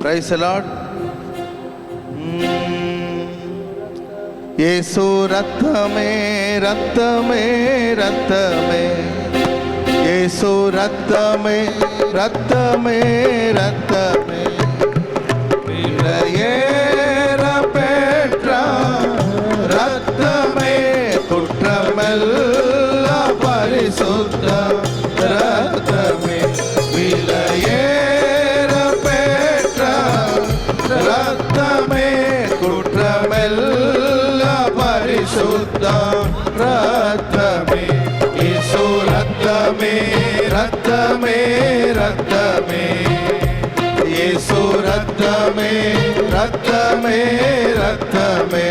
பிரைசலாட் ஏசு ரத்தமே ரத்தமே ரத்தமே ஏசு ரத்தமே ரத்தமே ரத்தமே ಎಲ್ಲ ಪರಿಶುದ್ಧ ರಕ್ತಮೇ ಯೇಸು ರಕ್ತಮೇ ರಕ್ತಮೇ ರಕ್ತಮೇ ಯೇಸು ರಕ್ತಮೇ ರಕ್ತಮೇ ರಕ್ತಮೇ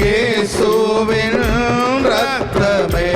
இயேசுவின் ரத்தமே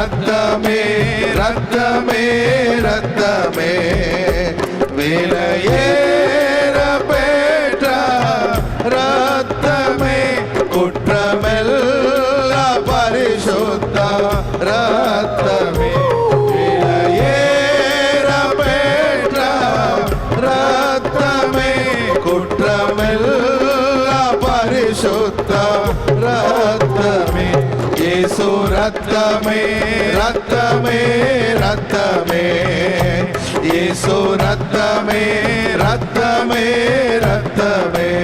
రక్తమే రక్తమే రక్తమే. వేలయేరపేట రక్త ரத்தமே ரத்தமே ரத்தமே. இயேசு ரத்தமே ரத்தமே ரத்தமே.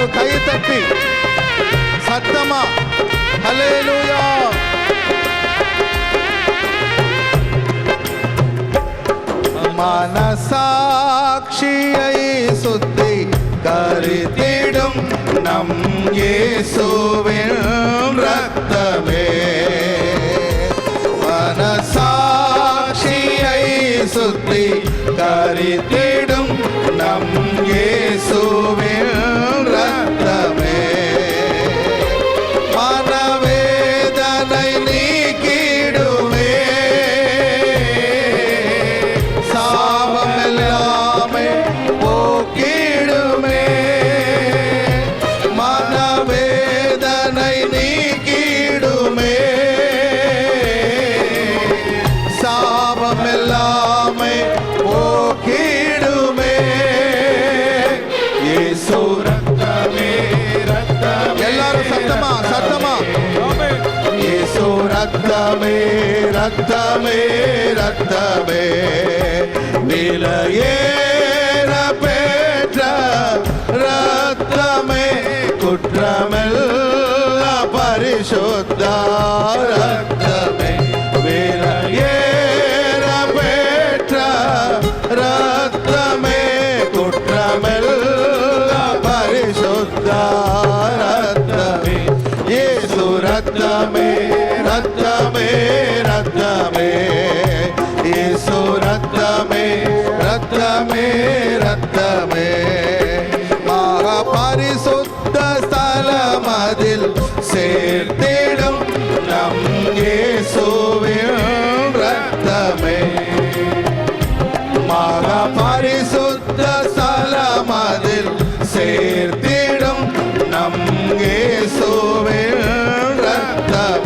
எல்லாரும் கை தட்டி. சத்தமா. ஹalleluya மனசாட்சியை சுத்தி கருத்திடும் நம் இயேசுவின் ரத்தமே மனசாட்சியை சுத்தி கருத்திடும் நம் இயேசுவின் ரத்தமே ரத்தமே. நிலையேற பெற்ற ரத்தமே குற்றமெல்ல பரிசுத்த ரத்தமே.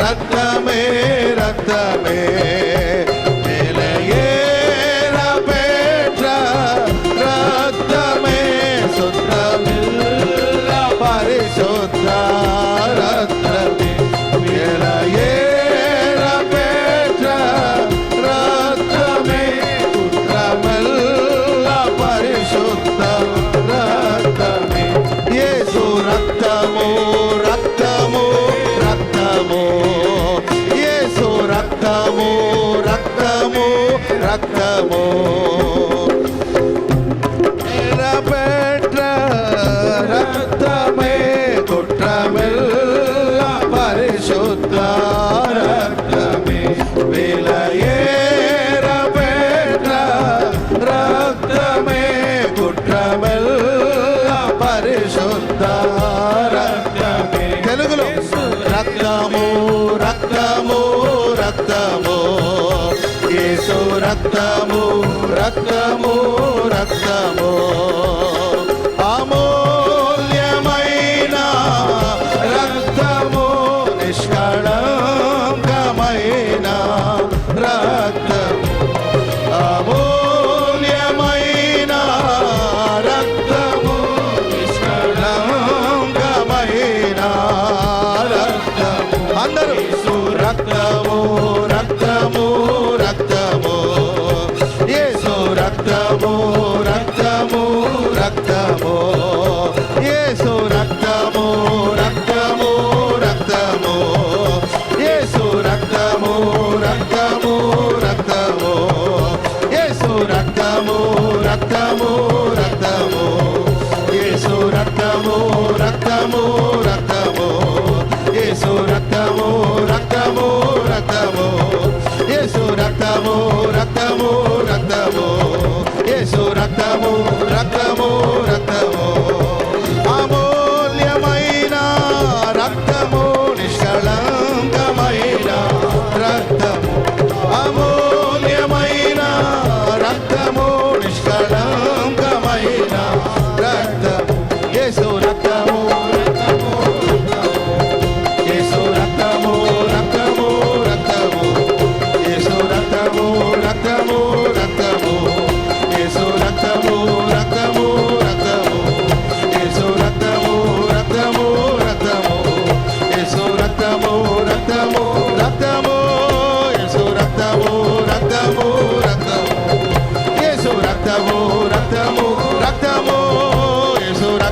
రక్తమే రక్తమే రక్తమే. పరిశుద్ధ రక్తము రక్తము రక్తము. amor.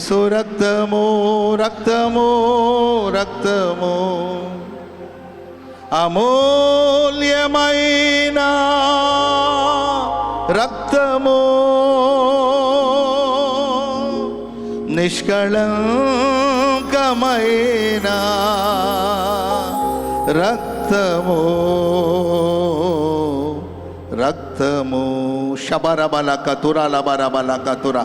యేసు రక్తము రక్తము రక్తము. అమూల్యమైన రక్తము. నిష్కళంకమైన రక్తము. రక్తము. శబరబల కతుర లబరబల కతుర.